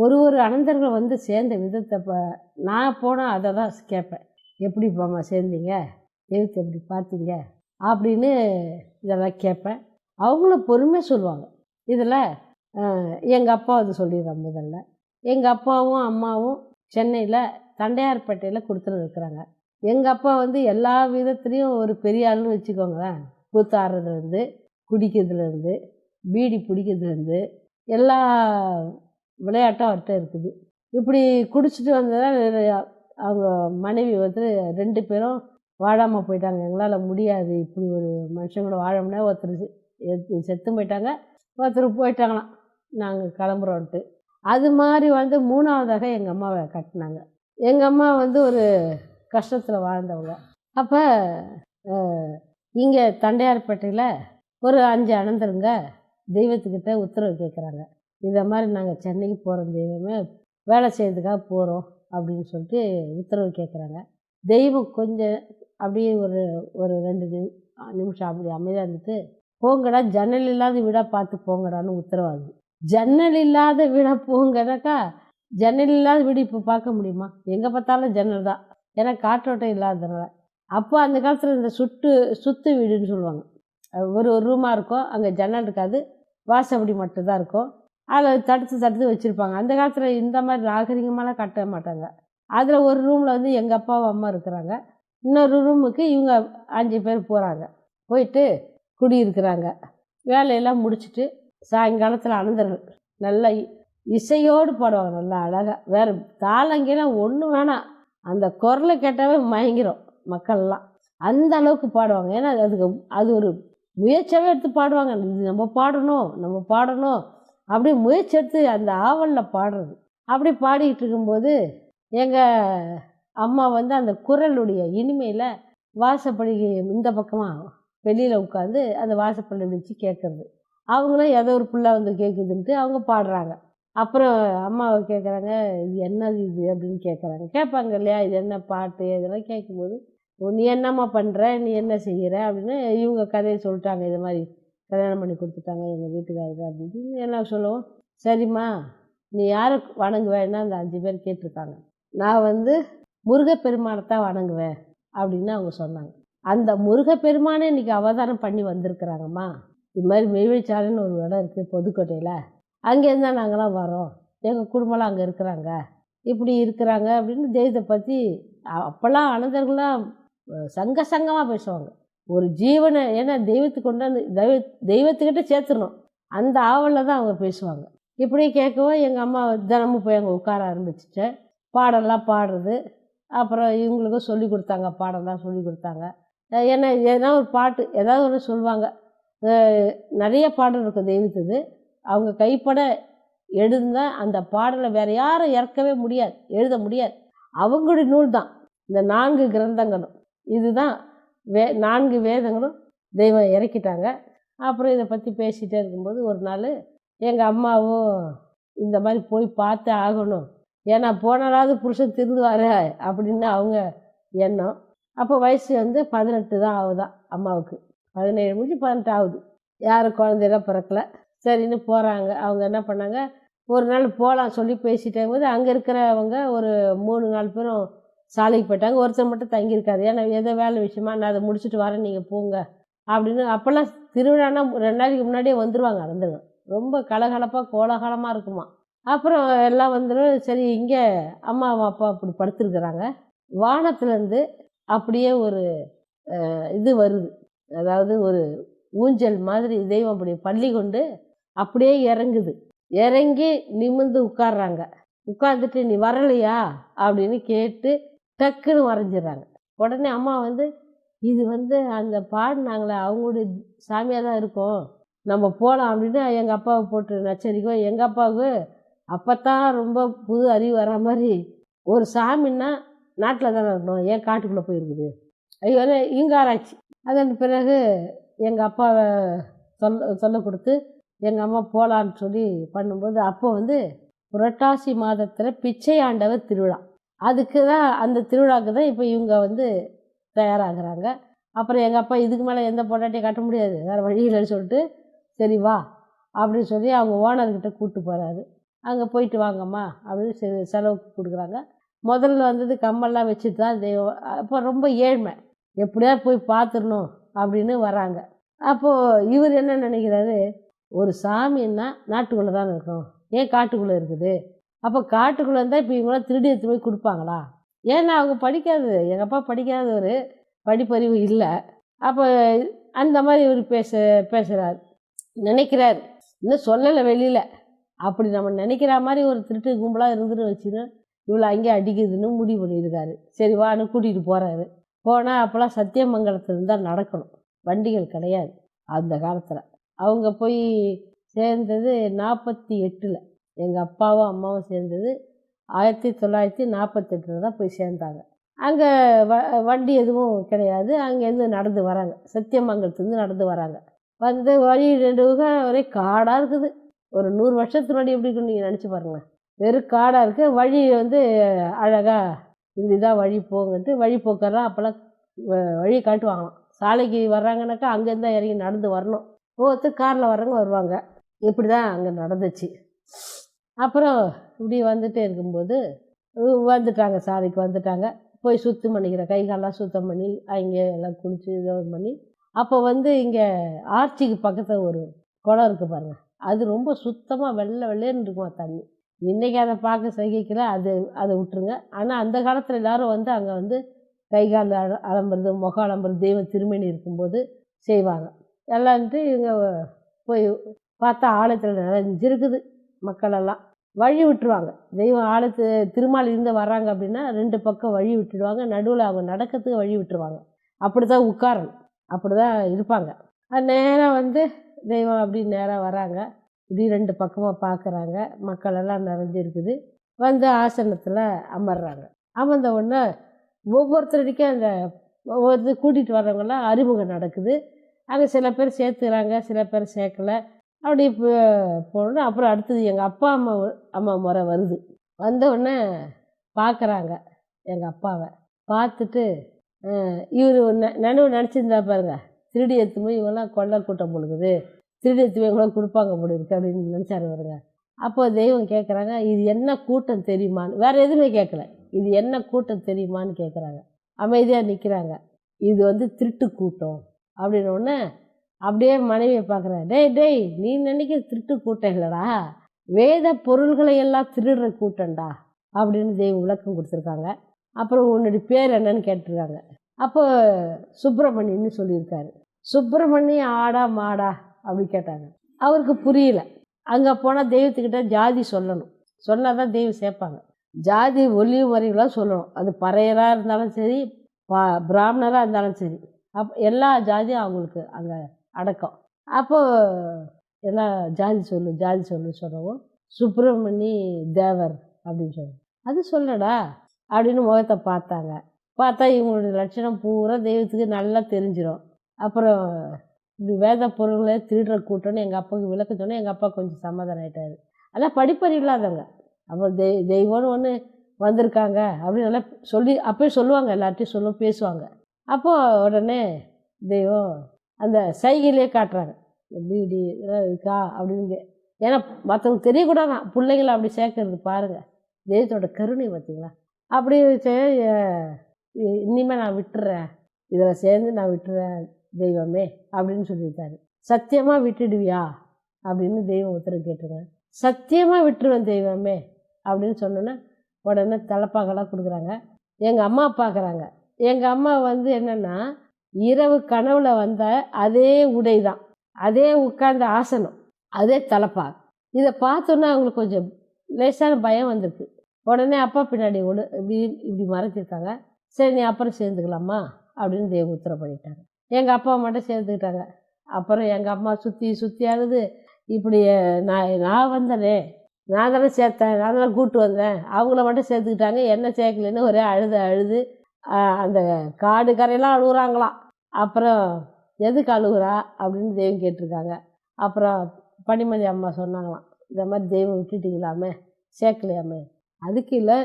ஒரு ஒரு அனந்தர்கள் வந்து சேர்ந்த விதத்தை இப்போ நான் போனால் அதை தான் கேட்பேன். எப்படி போமா சேர்ந்தீங்க? எழுத்து எப்படி பார்த்தீங்க? அப்படின்னு இதெல்லாம் கேட்பேன். அவங்களும் பொறுமையாக சொல்லுவாங்க. இதில் எங்கள் அப்பா அது சொல்லிடுறேன் முதல்ல. எங்கள் அப்பாவும் அம்மாவும் சென்னையில் தண்டையார்பேட்டையில் கொடுத்துட்டு இருக்கிறாங்க. எங்கள் அப்பா வந்து எல்லா விதத்துலேயும் ஒரு பெரிய ஆளுன்னு வச்சுக்கோங்களேன். கூத்தாடுறதுலேருந்து குடிக்கிறதுலேருந்து பீடி பிடிக்கிறதுலேருந்து எல்லா விளையாட்டாக அவர்கிட்ட இருக்குது. இப்படி குடிச்சிட்டு வந்ததால் அவங்க மனைவி வந்து ரெண்டு பேரும் வாழாமல் போயிட்டாங்க. எங்களால் முடியாது. இப்படி ஒரு மனுஷன் கூட வாழமுன்னா ஒருத்தர் செத்து போயிட்டாங்க. ஒருத்தர் போயிட்டாங்களாம். நாங்கள் கிளம்புறோன்ட்டு. அது மாதிரி வந்து மூணாவதாக எங்கள் அம்மாவை கட்டினாங்க. எங்கள் அம்மா வந்து ஒரு கஷ்டத்தில் வாழ்ந்தவங்க. அப்போ இங்கே தண்டையார்பேட்டையில் ஒரு அஞ்சு அனந்தருங்க தெய்வத்துக்கிட்ட உத்தரவு கேட்குறாங்க இதை மாதிரி நாங்கள் சென்னைக்கு போகிற தெய்வமே வேலை செய்யறதுக்காக போகிறோம் அப்படின்னு சொல்லிட்டு உத்தரவு கேட்குறாங்க தெய்வம் கொஞ்சம் அப்படியே ஒரு ஒரு ரெண்டு நிமிஷம் அப்படி அமைதியாக இருந்துட்டு போங்கடா ஜன்னல் இல்லாத வீடாக பார்த்து போங்கடான்னு உத்தரவாகுது. ஜன்னல் இல்லாத வீடாக போங்கனாக்கா ஜன்னல் இல்லாத வீடு இப்போ பார்க்க முடியுமா? எங்கே பார்த்தாலும் ஜன்னல் தான். ஏன்னா காற்றோட்டம் இல்லாததுனால. அப்போ அந்த காலத்தில் இந்த சுட்டு சுத்து வீடுன்னு சொல்லுவாங்க. ஒரு ஒரு ரூமாக இருக்கும் அங்கே ஜன்னல் இருக்காது வாசப்படி மட்டும்தான் இருக்கும். அதில் தடுத்து தடுத்து வச்சுருப்பாங்க. அந்த காலத்தில் இந்த மாதிரி நாகரிகமாலாம் கட்ட மாட்டாங்க. அதில் ஒரு ரூமில் வந்து எங்கள் அப்பாவும் அம்மா இருக்கிறாங்க. இன்னொரு ரூமுக்கு இவங்க அஞ்சு பேர் போகிறாங்க போயிட்டு குடியிருக்கிறாங்க. வேலையெல்லாம் முடிச்சுட்டு சாயங்காலத்தில் அனந்தர்கள் நல்லா இ- இசையோடு பாடுவாங்க. நல்லா அழகாக வேறு தாளங்கெல்லாம் ஒன்றும் வேணாம் அந்த குரலை கேட்டாவே மயங்கிரும் மக்கள்லாம். அந்த அளவுக்கு பாடுவாங்க. ஏன்னா அதுக்கு அது ஒரு முயற்சியாகவே எடுத்து பாடுவாங்க. நம்ம பாடணும் நம்ம பாடணும். அப்படி முயற்சி எடுத்து அந்த ஆவலில் பாடுறது. அப்படி பாடிக்கிட்டு இருக்கும்போது எங்கள் அம்மா வந்து அந்த குரலுடைய இனிமையில் வாசப்படி இந்த பக்கமாக வெளியில் உட்காந்து அந்த வாசப்படி வச்சு கேட்குறது. அவங்களும் ஏதோ ஒரு பிள்ளை வந்து கேட்குதுன்ட்டு அவங்க பாடுறாங்க. அப்புறம் அம்மாவை கேட்குறாங்க இது என்னது இது? அப்படின்னு கேட்குறாங்க கேட்பாங்க இல்லையா இது என்ன பாட்டு? இதெல்லாம் கேட்கும்போது நீ என்னம்மா பண்ணுற நீ என்ன செய்கிற அப்படின்னு இவங்க கதையை சொல்லிட்டாங்க இது மாதிரி. கல்யாணம் பண்ணி கொடுத்துட்டாங்க எங்கள் வீட்டுக்காரரு அப்படின்னு எல்லாம் சொல்லுவோம். சரிம்மா நீ யாரை வணங்குவேன்னா அந்த அஞ்சு பேர் கேட்டிருக்காங்க. நான் வந்து முருகப்பெருமானை தான் வணங்குவேன் அப்படின்னு அவங்க சொன்னாங்க. அந்த முருகப்பெருமானை இன்னைக்கு அவதாரம் பண்ணி வந்திருக்கிறாங்கம்மா. இது மாதிரி மெய்வழிச்சாலைன்னு ஒரு இடம் இருக்குது பொதுக்கோட்டையில். அங்கேருந்து தான் நாங்களாம் வரோம். எங்கள் குடும்பம்லாம் அங்கே இருக்கிறாங்க. இப்படி இருக்கிறாங்க அப்படின்னு தெய்வத்தை பற்றி அப்போல்லாம் அனந்தர்கள்லாம் சங்க சங்கமாக பேசுவாங்க. ஒரு ஜீவனை ஏன்னா தெய்வத்துக்கு கொண்டாந்து தெய்வ தெய்வத்துக்கிட்ட சேர்த்துடணும். அந்த ஆவலில் தான் அவங்க பேசுவாங்க. இப்படி கேட்கவும் எங்கள் அம்மா தினமும் போய் அங்கே உட்கார ஆரம்பிச்சிட்டேன் பாடலாம் பாடுறது. அப்புறம் இவங்களுக்கும் சொல்லி கொடுத்தாங்க பாடலாம் சொல்லி கொடுத்தாங்க. ஏன்னா எதனா ஒரு பாட்டு ஏதாவது ஒன்று சொல்லுவாங்க. நிறைய பாடல் இருக்கும் தெய்வத்துது. அவங்க கைப்பட எழுந்தால் அந்த பாடலை வேற யாரும் இறக்கவே முடியாது எழுத முடியாது. அவங்களுடைய நூல் தான். இந்த நான்கு கிரந்தங்களும். இதுதான் வே நான்கு வேதங்களும் தெய்வம் இறக்கிட்டாங்க. அப்புறம் இதை பற்றி பேசிகிட்டே இருக்கும்போது ஒரு நாள் எங்கள் அம்மாவும் இந்த மாதிரி போய் பார்த்தே ஆகணும். ஏன்னா போனாலாவது புருஷன் திருந்துவார் அப்படின்னு அவங்க எண்ணம். அப்போ வயசு வந்து பதினெட்டு தான் ஆகுதான் அம்மாவுக்கு. பதினேழு முடிஞ்சு பதினெட்டு ஆகுது. யாரும் குழந்தையெல்லாம் பிறக்கல. சரின்னு போகிறாங்க அவங்க என்ன பண்ணாங்க? ஒரு நாள் போகலாம் சொல்லி பேசிட்டே போது அங்கே இருக்கிறவங்க ஒரு மூணு நாலு பேரும் சாலைக்கு போயிட்டாங்க. ஒருத்தர் மட்டும் தங்கியிருக்காரு. ஏன்னா ஏதோ வேலை விஷயமா நான் அதை முடிச்சுட்டு வரேன் நீங்கள் போங்க. அப்படின்னு அப்போல்லாம் திருவிழானா ரெண்டு நாளைக்கு முன்னாடியே வந்துடுவாங்க அறந்துங்க ரொம்ப கலகலப்பாக கோலாகலமாக இருக்குமா. அப்புறம் எல்லாம் வந்துடும் சரி இங்கே அம்மா அப்பா அப்படி படுத்துருக்குறாங்க. வானத்துலேருந்து அப்படியே ஒரு இது வருது. அதாவது ஒரு ஊஞ்சல் மாதிரி தெய்வம் அப்படி பள்ளி கொண்டு அப்படியே இறங்குது. இறங்கி நிமிர்ந்து உட்கார்றாங்க. உட்காந்துட்டு நீ வரலையா? அப்படின்னு கேட்டு டக்குன்னு வரைஞ்சிடுறாங்க உடனே அம்மா வந்து இது வந்து அந்த பாடினாங்களே அவங்களுடைய சாமியாக தான் இருக்கும். நம்ம போகலாம் அப்படின்னு எங்கள் அப்பாவை போட்டு நச்சரிக்கும் எங்கள் அப்பாவுக்கு அப்போ தான் ரொம்ப புது அறிவு வர மாதிரி ஒரு சாமின்னா நாட்டில் தானே இருக்கணும். ஏன் காட்டுக்குள்ளே போயிருக்குது? ஐயோ இங்கே ஆராய்ச்சி அதன் பிறகு எங்கள் அப்பாவை சொல்ல சொல்ல கொடுத்து எங்கள் அம்மா போகலான்னு சொல்லி பண்ணும்போது அப்போ வந்து புரட்டாசி மாதத்தில் பிச்சை ஆண்டவர் திருவிழா. அதுக்கு தான் அந்த திருவிழாவுக்கு தான் இப்போ இவங்க வந்து தயாராகிறாங்க. அப்புறம் எங்கள் அப்பா இதுக்கு மேலே எந்த பொண்டாட்டியும் கட்ட முடியாது. வேறு வழி இல்லைன்னு சொல்லிட்டு சரி வா அப்படின்னு சொல்லி அவங்க ஓனர்கிட்ட கூப்பிட்டு போகிறாரு அங்கே போயிட்டு வாங்கம்மா அப்படின்னு செ- செலவுக்கு கொடுக்குறாங்க. முதல்ல வந்தது கம்மல்லாம் வச்சுட்டு தான் தெய்வம் அப்போ ரொம்ப ஏழ்மை. எப்படியா போய் பார்த்துடணும் அப்படின்னு வராங்க அப்போது இவர் என்ன நினைக்கிறாரு ஒரு சாமின்னா நாட்டுக்குள்ளே தான் இருக்கும் ஏன் காட்டுக்குள்ளே இருக்குது? அப்போ காட்டுக்குள்ளே இருந்தால் இப்போ இவங்களாம் திருடி எடுத்து போய் கொடுப்பாங்களா? ஏன்னா அவங்க படிக்காதது. எங்கள் அப்பா படிக்காதவர். படிப்பறிவு இல்லை. அப்போ அந்த மாதிரி இவர் பேச பேசுகிறார் நினைக்கிறார். இன்னும் சொல்லலை வெளியில். அப்படி நம்ம நினைக்கிற மாதிரி ஒரு திருட்டு கும்பலாக இருந்துட்டு வச்சுன்னு இவ்வளோ அங்கேயே அடிக்குதுன்னு முடிவு பண்ணியிருக்காரு சரி வான்னு கூட்டிகிட்டு போகிறாரு போனால் அப்போல்லாம் சத்தியமங்கலத்தில் தான் நடக்கணும். வண்டிகள் கிடையாது அந்த காலத்தில். அவங்க போய் சேர்ந்தது நாற்பத்தி எட்டில். எங்கள் அப்பாவும் அம்மாவும் சேர்ந்தது ஆயிரத்தி தொள்ளாயிரத்தி நாற்பத்தெட்டில் தான் போய் சேர்ந்தாங்க. அங்கே வ வண்டி எதுவும் கிடையாது. அங்கேருந்து நடந்து வராங்க. சத்தியமங்கலத்துலேருந்து நடந்து வராங்க. வந்து வழி ரெண்டு ஒரே காடாக இருக்குது. ஒரு நூறு வருஷத்துக்கு முன்னாடி எப்படி இருக்குன்னு நீங்கள் நினச்சி பாருங்களேன். வெறும் காடாக இருக்குது வழி வந்து அழகாக இது வழி போங்கன்ட்டு வழி போக்கெல்லாம் அப்போல்லாம் வ- வழி காட்டுவாங்களாம். சாலைக்கு வர்றாங்கனாக்கா அங்கேருந்து தான் இறங்கி நடந்து வரணும். ஒவ்வொருத்தர் காரில் வர்றவங்க வருவாங்க. இப்படி தான் அங்கே நடந்துச்சு. அப்புறம் இப்படி வந்துட்டே இருக்கும்போது வந்துட்டாங்க சாலைக்கு வந்துட்டாங்க. போய் சுத்தம் பண்ணிக்கிறேன் கை காலெல்லாம் சுத்தம் பண்ணி அங்கே எல்லாம் குளிச்சு இது பண்ணி அப்போ வந்து இங்கே ஆர்ச்சிக்கு பக்கத்தில் ஒரு குளம் இருக்குது பாருங்கள் அது ரொம்ப சுத்தமாக வெள்ளை வெள்ளேன்னு இருக்குமா தண்ணி. இன்றைக்கி அதை பார்க்க சகிக்கல அது அதை விட்டுருங்க. ஆனால் அந்த காலத்தில் எல்லோரும் வந்து அங்கே வந்து கை கால் அலம்புறது முகம் அலம்புறது தெய்வ திருமணி இருக்கும்போது செய்வாங்க. எல்லான்ட்டு இவங்க போய் பார்த்தா ஆலயத்தில் நிறைஞ்சிருக்குது. மக்களெல்லாம் வழி விட்டுருவாங்க. தெய்வம் ஆழத்து திருமால் இருந்து வர்றாங்க அப்படின்னா ரெண்டு பக்கம் வழி விட்டுடுவாங்க. நடுவில் அவங்க நடக்கிறதுக்கு வழி விட்டுருவாங்க. அப்படி தான் உட்காரணும். அப்படி தான் இருப்பாங்க. அது நேராக வந்து தெய்வம் அப்படி நேராக வராங்க இப்படி ரெண்டு பக்கமாக பார்க்குறாங்க மக்களெல்லாம் நிறைஞ்சிருக்குது. வந்து ஆசனத்தில் அமர்றாங்க. அமர்ந்த உடனே ஒவ்வொருத்தருக்கும் அந்த ஒவ்வொரு கூட்டிகிட்டு வர்றவங்களாம் அறிமுகம் நடக்குது. அங்கே சில பேர் சேர்த்துக்கிறாங்க சில பேர் சேர்க்கலை. அப்படி இப்போ போனோன்னா அப்புறம் அடுத்தது எங்கள் அப்பா அம்மா அம்மா முறை வருது. வந்தவுடனே பார்க்குறாங்க எங்கள் அப்பாவை. பார்த்துட்டு இவர் நினைவு நினச்சிருந்தா பாருங்க திருடி எடுத்து போய் இவங்கெல்லாம் கொள்ளை கூட்டம் போடுக்குது. திருடி எடுத்து போய் இவங்களாம் கொடுப்பாங்க போல இருக்கு அப்படின்னு நினச்சாரு வருங்க அப்போ தெய்வம் கேட்குறாங்க இது என்ன கூட்டம் தெரியுமான்னு. வேறு எதுவுமே கேட்கல இது என்ன கூட்டம் தெரியுமான்னு கேட்குறாங்க அமைதியாக நிற்கிறாங்க இது வந்து திருட்டு கூட்டம். அப்படின்ன உடனே அப்படியே மனைவியை பார்க்குறேன் டேய் டேய் நீ நினைக்கிற திருட்டு கூட்டம் இல்லைடா. வேத பொருள்களை எல்லாம் திருடுற கூட்டம்டா. அப்படின்னு தெய்வம் விளக்கம் கொடுத்துருக்காங்க. அப்புறம் உன்னுடைய பேர் என்னன்னு கேட்டிருக்காங்க. அப்போ சுப்பிரமணியன்னு சொல்லியிருக்காரு. சுப்பிரமணிய ஆடா மாடா அப்படி கேட்டாங்க. அவருக்கு புரியல. அங்கே போனால் தெய்வத்துக்கிட்ட ஜாதி சொல்லணும். சொன்னால் தான் தெய்வம் சேர்ப்பாங்க. ஜாதி ஒளிவு முறைகளாக சொல்லணும். அது பறையராக இருந்தாலும் சரி பா பிராமணராக இருந்தாலும் சரி. அப் எல்லா ஜாதியும் அவங்களுக்கு அங்கே அடக்கம். அப்போது எல்லாம் ஜாதி சொல்லு ஜாதி சொல்லு சொல்லவும் சுப்பிரமணி தேவர் அப்படின்னு சொல்லுவோம் அது சொல்லடா அப்படின்னு முகத்தை பார்த்தாங்க. பார்த்தா இவங்களுடைய லட்சணம் பூரா தெய்வத்துக்கு நல்லா தெரிஞ்சிடும் அப்புறம் இப்படி வேத பொருள்களை திருடுற கூட்டம்னு எங்கள் அப்பாவுக்கு விளக்க சொன்னால் எங்கள் அப்பா கொஞ்சம் சமாதானம் ஆகிட்டாரு அதான் படிப்பறிவு இல்லாதவங்க. அப்புறம் தெய் தெய்வம்னு ஒன்று வந்திருக்காங்க அப்படின்னு நல்லா சொல்லி அப்போயே சொல்லுவாங்க எல்லார்ட்டையும் சொல்ல பேசுவாங்க. அப்போது உடனே தெய்வம் அந்த சைகையிலே காட்டுறாங்க பீடி இதெல்லாம் இருக்கா அப்படின்னு ஏன்னா மற்றவங்க தெரியக்கூடாதான். பிள்ளைங்கள அப்படி சேர்க்கறது பாருங்கள் தெய்வத்தோட கருணை பார்த்தீங்களா? அப்படி இனிமேல் இனிமே நான் விட்டுறேன். இதில் சேர்ந்து நான் விட்டுறேன் தெய்வமே அப்படின்னு சொல்லியிருக்காரு சத்தியமாக விட்டுடுவியா? அப்படின்னு தெய்வம் உத்தரவு கேட்டுருங்க சத்தியமாக விட்டுருவேன் தெய்வமே அப்படின்னு சொன்னோன்னே உடனே தலைப்பாக்கெல்லாம் கொடுக்குறாங்க. எங்கள் அம்மா பார்க்குறாங்க எங்கள் அம்மா வந்து என்னென்னா இரவு கனவுல வந்த அதே உடை தான் அதே உட்கார்ந்த ஆசனம் அதே தலைப்பா இதை பார்த்தோன்னே அவங்களுக்கு கொஞ்சம் லேசான பயம் வந்திருக்கு. உடனே அப்பா பின்னாடி ஒடு இப்படி இப்படி மறைச்சிருக்காங்க. சரி நீ அப்புறம் சேர்ந்துக்கலாமா? அப்படின்னு தேவ உத்தரவு பண்ணிட்டாங்க எங்கள் அப்பா மட்டும் சேர்ந்துக்கிட்டாங்க. அப்புறம் எங்கள் அம்மா சுற்றி சுற்றி ஆகுது இப்படி நான் நான் வந்தனே. நான் தானே சேர்த்தேன். நான் தானே கூப்பிட்டு வந்தேன். அவங்கள மட்டும் சேர்த்துக்கிட்டாங்க. என்ன சேர்க்கலன்னு ஒரே அழுது அழுது அந்த காடு கரையெல்லாம் அழுகுறாங்களாம். அப்புறம் எதுக்கு அழுகுறா அப்படின்னு தெய்வம் கேட்டிருக்காங்க. அப்புறம் பனிமதி அம்மா சொன்னாங்களாம் இந்த மாதிரி தெய்வம் விட்டுட்டீங்களாமே சேர்க்கலையாமே அதுக்கு இல்லை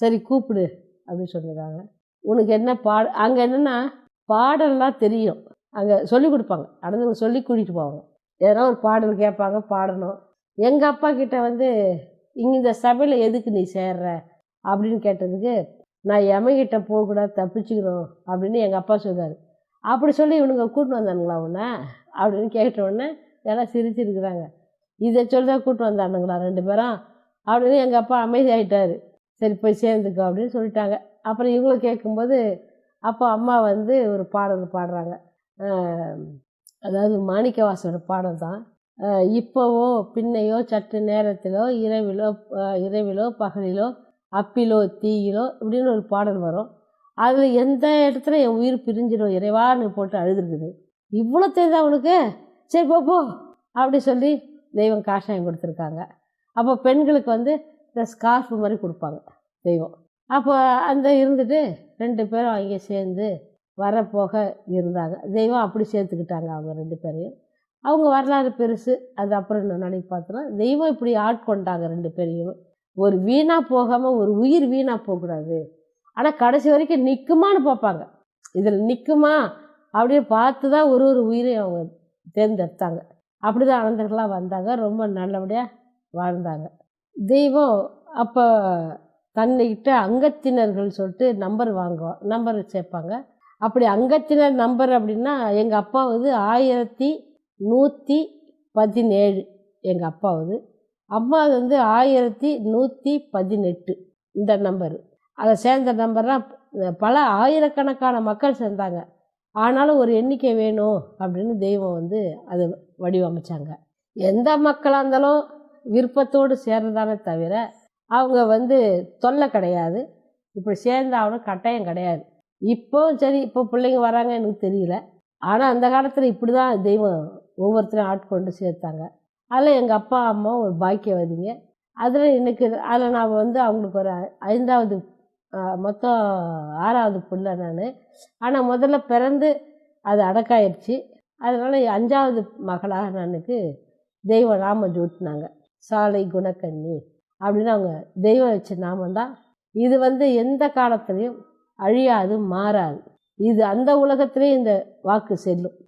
சரி கூப்பிடு அப்படின்னு சொல்லியிருக்காங்க. உனக்கு என்ன பாட அங்கே என்னென்னா பாடல்லாம் தெரியும். அங்கே சொல்லி கொடுப்பாங்க. அடுத்தவங்க சொல்லி கூட்டிகிட்டு போவாங்க. ஏதோ ஒரு பாடல் கேட்பாங்க பாடணும். எங்கள் அப்பா கிட்ட வந்து இங்கே இந்த சபையில் எதுக்கு நீ சேர்ற? அப்படின்னு கேட்டதுக்கு நான் எமகிட்ட போகக்கூடாது தப்பிச்சுக்கிறோம் அப்படின்னு எங்கள் அப்பா சொல்கிறார் அப்படி சொல்லி இவனுங்க கூட்டின்னு வந்தானுங்களா உன்னை அப்படின்னு கேட்ட உடனே எல்லாம் சிரிச்சிருக்கிறாங்க. இதை சொல்லி தான் கூட்டின்னு வந்தானுங்களா ரெண்டு பேரும்? அப்படின்னு எங்கள் அப்பா அமைதியாயிட்டார். சரி போய் சேர்ந்துக்கோ அப்படின்னு சொல்லிட்டாங்க. அப்புறம் இவங்களும் கேட்கும்போது அப்போ அம்மா வந்து ஒரு பாடல் பாடுறாங்க. அதாவது மாணிக்கவாசோட பாடல் தான். இப்போவோ பின்னையோ சற்று நேரத்திலோ இரவிலோ இரவிலோ பகலிலோ அப்பிலோ தீயிலோ இப்படின்னு ஒரு பாடல் வரும். அதில் எந்த இடத்துல என் உயிர் பிரிஞ்சிடும் இறைவான்னு போட்டு அழுதுருக்குது. இவ்வளோ தெரியுது அவனுக்கு சரி போ அப்படி சொல்லி தெய்வம் காஷாயம் கொடுத்துருக்காங்க. அப்போ பெண்களுக்கு வந்து இந்த ஸ்கார்ஃப் மாதிரி கொடுப்பாங்க தெய்வம். அப்போ அந்த இருந்துட்டு ரெண்டு பேரும் அங்கே சேர்ந்து வரப்போக இருந்தாங்க. தெய்வம் அப்படி சேர்த்துக்கிட்டாங்க அவங்க ரெண்டு பேரையும். அவங்க வரலாறு பெருசு அது அப்புறம் இன்னும் நினைக்க பார்த்தோன்னா தெய்வம் இப்படி ஆட்கொண்டாங்க ரெண்டு பேரையும். ஒரு வீணாக போகாமல் ஒரு உயிர் வீணாக போகக்கூடாது. ஆனால் கடைசி வரைக்கும் நிற்குமான்னு பார்ப்பாங்க. இதில் நிற்குமா அப்படியே பார்த்து தான் ஒரு ஒரு உயிரையும் அவங்க தேர்ந்தெடுத்தாங்க. அப்படி தான் அனந்தர்களாக வந்தாங்க. ரொம்ப நல்லபடியாக வாழ்ந்தாங்க. தெய்வம் அப்போ தன்னைக்கிட்ட அங்கத்தினர்கள் சொல்லிட்டு நம்பர் வாங்குவோம் நம்பர் சேர்ப்பாங்க. அப்படி அங்கத்தினர் நம்பர் அப்படின்னா எங்கள் அப்பாவது ஆயிரத்தி நூற்றி பதினேழு எங்கள் அப்பாவது அம்மா வந்து ஆயிரத்தி நூற்றி பதினெட்டு இந்த நம்பர் அதை சேர்ந்த நம்பர்லாம் பல ஆயிரக்கணக்கான மக்கள் சேர்ந்தாங்க. ஆனாலும் ஒரு எண்ணிக்கை வேணும் அப்படின்னு தெய்வம் வந்து அதை வடிவமைச்சாங்க. எந்த மக்களாக இருந்தாலும் விருப்பத்தோடு சேர்றதானே தவிர அவங்க வந்து தொல்லை கிடையாது. இப்படி சேர்ந்தாகணும் கட்டாயம் கிடையாது. இப்போ சரி இப்போ பிள்ளைங்க வராங்க எனக்கு தெரியல. ஆனால் அந்த காலத்தில் இப்படி தான் தெய்வம் ஒவ்வொருத்தரையும் ஆட்கொண்டு சேர்த்தாங்க. அதில் எங்கள் அப்பா அம்மா ஒரு பாக்கியவாதிங்க அதில் எனக்கு அதில் நான் வந்து அவங்களுக்கு ஒரு ஐந்தாவது மொத்தம் ஆறாவது புள்ள நான். ஆனால் முதல்ல பிறந்து அது அடக்காயிடுச்சு அதனால் அஞ்சாவது மகளாக நானுக்கு தெய்வ நாமம் சூட்டினாங்க சாலை குணக்கண்ணி அப்படின்னு அவங்க தெய்வம் வச்ச நாமந்தான் இது வந்து எந்த காலத்துலேயும் அழியாது மாறாது. இது அந்த உலகத்துலேயும் இந்த வாக்கு செல்லும்.